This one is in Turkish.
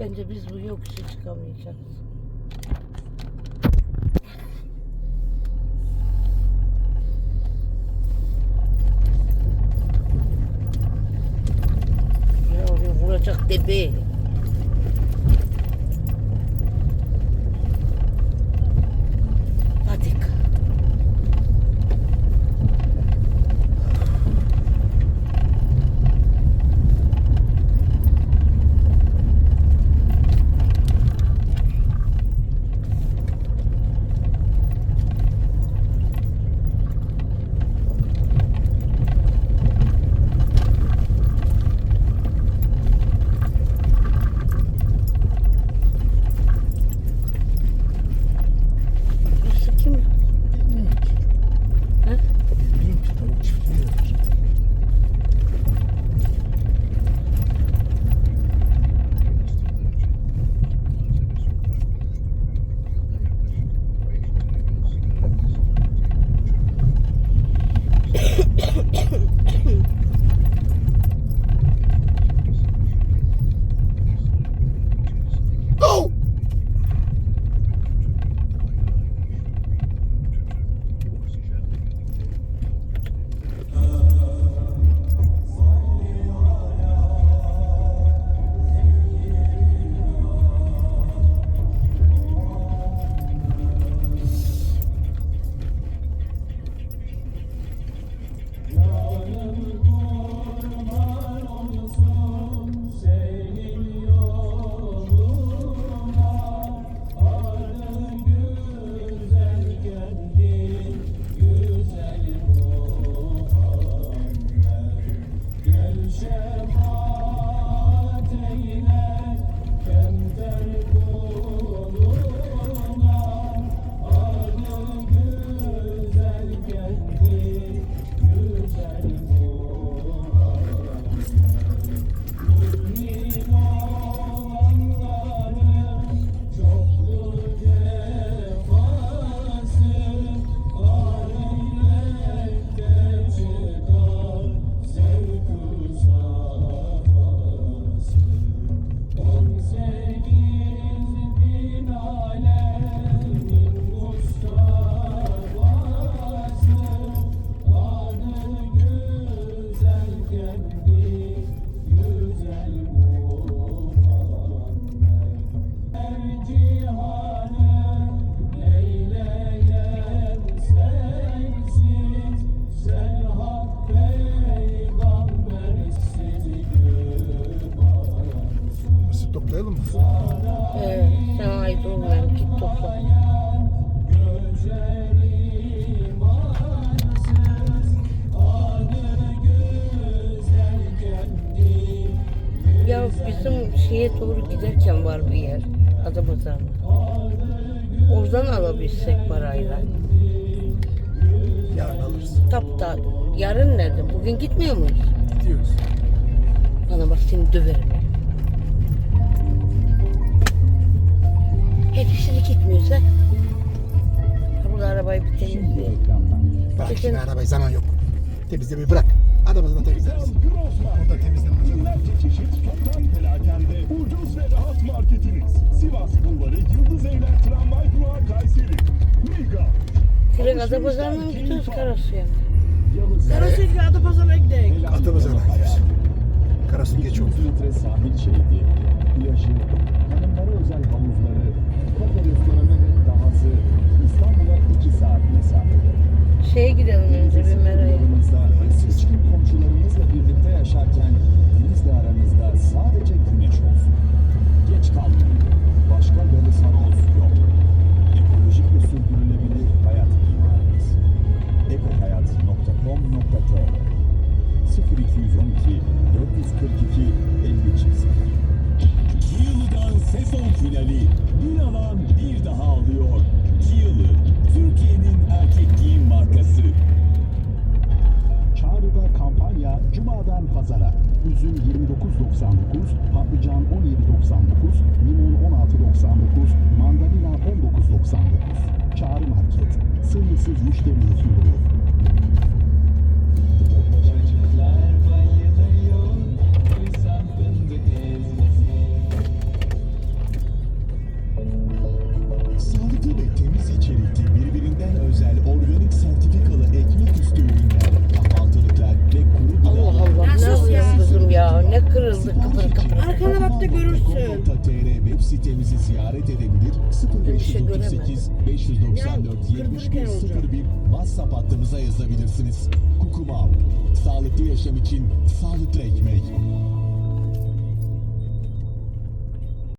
Bence biz bu yokuşa çıkamayacağız. Ya oraya vuracak debe. Ee, ait olmayan git topla. Ya bizim şeye doğru giderken var bir yer. Adapazarı'na. Oradan alabilsek parayla. Yarın alırız. Tapta yarın nerede? Bugün gitmiyor muyuz? Gidiyoruz. Bana bak seni döverim. Hepsini gitmiyorsa. Ha burada arabayı bir temizleyelim. Bırak Peki. şimdi arabayı zaman yok. Temizlemeyi bırak. Arabasını temizleriz. Burada temizlenmez. Binlerce çeşit toptan perakende ucuz ve rahat marketiniz. Sivas Bulvarı Yıldız Evler Tramvay Durağı Kayseri. Mega. Direkt Adapazarı'na mı gidiyoruz Karasu'ya? mı? Karasıyla Adapazarı'na gidelim. Atamız'a gidiyoruz. Karasu geç oldu. metre sahil şeridi, plajı, hanımlara özel havuzları, kafe restoranı ve dahası İstanbul'a 2 saat mesafede. Şeye gidelim önce bir meraya. Geç kalmayın. Başka yalı saroz Kampanya Cuma'dan Pazara. Üzüm 29.99, patlıcan 17.99, limon 16.99, mandalina 19.99. Çağrı Market. Sınırsız müşteri sunuyor. bırak, bırak. Arkana bak da görürsün. Kukumav.com.tr web sitemizi ziyaret edebilir. Bir şey 0538 594 Ya, 71 kırk kere olacak. 01 WhatsApp hattımıza yazabilirsiniz. Kukumav. Sağlıklı yaşam için sağlıklı ekmek.